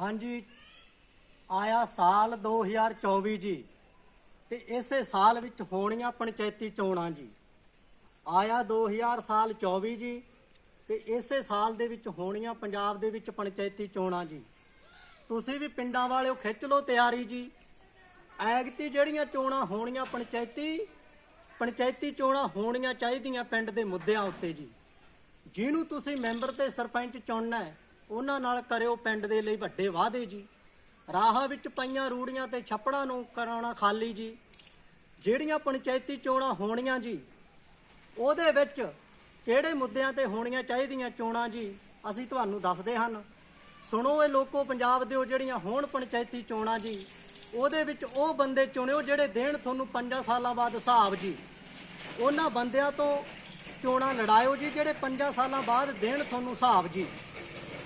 ਹਾਂਜੀ, ਆਇਆ ਸਾਲ 2024 ਜੀ ਤੇ ਇਸੇ ਸਾਲ ਵਿੱਚ ਹੋਣੀਆਂ ਪੰਚਾਇਤੀ ਚੋਣਾਂ ਜੀ। ਆਇਆ 2000 ਸਾਲ 24 ਜੀ ਤੇ ਇਸੇ ਸਾਲ ਦੇ ਵਿੱਚ ਹੋਣੀਆਂ ਪੰਜਾਬ ਦੇ ਵਿੱਚ ਪੰਚਾਇਤੀ ਚੋਣਾਂ ਜੀ। ਤੁਸੀਂ ਵੀ ਪਿੰਡਾਂ ਵਾਲਿਓ ਖਿੱਚ ਲਓ ਤਿਆਰੀ ਜੀ। ਐਗਤੀ ਜਿਹੜੀਆਂ ਚੋਣਾਂ ਹੋਣੀਆਂ ਪੰਚਾਇਤੀ ਪੰਚਾਇਤੀ ਚੋਣਾਂ ਹੋਣੀਆਂ ਚਾਹੀਦੀਆਂ ਪਿੰਡ ਦੇ ਮੁੱਦਿਆਂ ਉੱਤੇ ਜੀ। ਜਿਹਨੂੰ ਤੁਸੀਂ ਮੈਂਬਰ ਤੇ ਸਰਪੰਚ ਚੁਣਨਾ ਹੈ ਉਹਨਾਂ ਨਾਲ ਕਰਿਓ ਪਿੰਡ ਦੇ ਲਈ ਵੱਡੇ ਵਾਅਦੇ ਜੀ। ਰਾਹਾਂ ਵਿੱਚ ਪਈਆਂ ਰੂੜੀਆਂ ਤੇ ਛੱਪੜਾਂ ਨੂੰ ਕਰਾਉਣਾ ਖਾਲੀ ਜੀ। ਜਿਹੜੀਆਂ ਪੰਚਾਇਤੀ ਚੋਣਾਂ ਹੋਣੀਆਂ ਜੀ, ਉਹਦੇ ਵਿੱਚ ਕਿਹੜੇ ਮੁੱਦਿਆਂ ਤੇ ਹੋਣੀਆਂ ਚਾਹੀਦੀਆਂ ਚੋਣਾਂ ਜੀ, ਅਸੀਂ ਤੁਹਾਨੂੰ ਦੱਸਦੇ ਹਨ। ਸੁਣੋ ਇਹ ਲੋਕੋ ਪੰਜਾਬ ਦਿਓ ਜਿਹੜੀਆਂ ਹੋਣ ਪੰਚਾਇਤੀ ਚੋਣਾਂ ਜੀ, ਉਹਦੇ ਵਿੱਚ ਉਹ ਬੰਦੇ ਚੁਣਿਓ ਜਿਹੜੇ ਦੇਣ ਤੁਹਾਨੂੰ 5 ਸਾਲਾਂ ਬਾਅਦ ਹਿਸਾਬ ਜੀ। ਉਹਨਾਂ ਬੰਦਿਆਂ ਤੋਂ ਚੋਣਾਂ ਲੜਾਇਓ ਜੀ, ਜਿਹੜੇ 5 ਸਾਲਾਂ ਬਾਅਦ ਦੇਣ ਤੁਹਾਨੂੰ ਹਿਸਾਬ ਜੀ।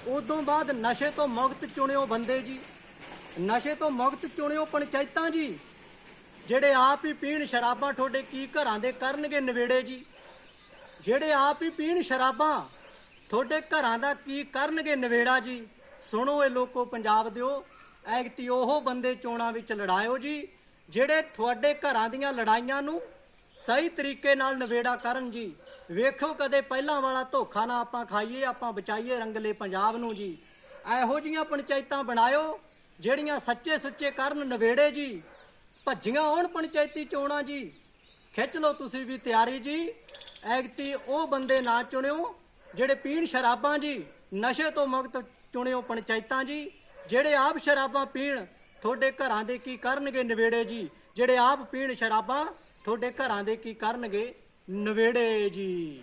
ਉਦੋਂ ਬਾਅਦ ਨਸ਼ੇ ਤੋਂ ਮੁਕਤ ਚੁਣਿਓ ਬੰਦੇ ਜੀ। ਨਸ਼ੇ ਤੋਂ ਮੁਕਤ ਚੁਣਿਓ ਪੰਚਾਇਤਾਂ ਜੀ। ਜਿਹੜੇ ਆਪ ਹੀ ਪੀਣ ਸ਼ਰਾਬਾਂ ਤੁਹਾਡੇ ਕੀ ਘਰਾਂ ਦੇ ਕਰਨਗੇ ਨਵੇੜੇ ਜੀ। ਜਿਹੜੇ ਆਪ ਹੀ ਪੀਣ ਸ਼ਰਾਬਾਂ ਤੁਹਾਡੇ ਘਰਾਂ ਦਾ ਕੀ ਕਰਨਗੇ ਨਵੇੜਾ ਜੀ। ਸੁਣੋ ਇਹ ਲੋਕੋ ਪੰਜਾਬ ਦਿਓ। ਐਗਤੀ ਉਹ ਬੰਦੇ ਚੋਣਾਂ ਵਿੱਚ ਲੜਾਇਓ ਜੀ, ਜਿਹੜੇ ਤੁਹਾਡੇ ਘਰਾਂ ਦੀਆਂ ਲੜਾਈਆਂ ਨੂੰ ਸਹੀ ਤਰੀਕੇ ਨਾਲ ਨਵੇੜਾ ਕਰਨ ਜੀ। ਵੇਖੋ ਕਦੇ ਪਹਿਲਾਂ ਵਾਲਾ ਧੋਖਾ ਨਾ ਆਪਾਂ ਖਾਈਏ, ਆਪਾਂ ਬਚਾਈਏ ਰੰਗਲੇ ਪੰਜਾਬ ਨੂੰ ਜੀ। ਇਹੋ ਜੀਆਂ ਪੰਚਾਇਤਾਂ ਬਣਾਇਓ, ਜਿਹੜੀਆਂ ਸੱਚੇ ਸੁੱਚੇ ਕਰਨ ਨਵੇੜੇ ਜੀ। ਭੱਜੀਆਂ ਆਉਣ ਪੰਚਾਇਤੀ ਚੋਣਾਂ ਜੀ। ਖਿੱਚ ਲਓ ਤੁਸੀਂ ਵੀ ਤਿਆਰੀ ਜੀ। ਐਗਤੀ ਉਹ ਬੰਦੇ ਨਾ ਚੁਣਿਓ, ਜਿਹੜੇ ਪੀਣ ਸ਼ਰਾਬਾਂ ਜੀ। ਨਸ਼ੇ ਤੋਂ ਮੁਕਤ ਚੁਣਿਓ ਪੰਚਾਇਤਾਂ ਜੀ। ਜਿਹੜੇ ਆਪ ਸ਼ਰਾਬਾਂ ਪੀਣ, ਤੁਹਾਡੇ ਘਰਾਂ ਦੇ ਕੀ ਕਰਨਗੇ ਨਵੇੜੇ ਜੀ। ਜਿਹੜੇ ਆਪ ਪੀਣ ਸ਼ਰਾਬਾਂ, ਤੁਹਾਡੇ ਘਰਾਂ ਦੇ ਕੀ ਕਰਨਗੇ ਨਵੇੜੇ ਜੀ।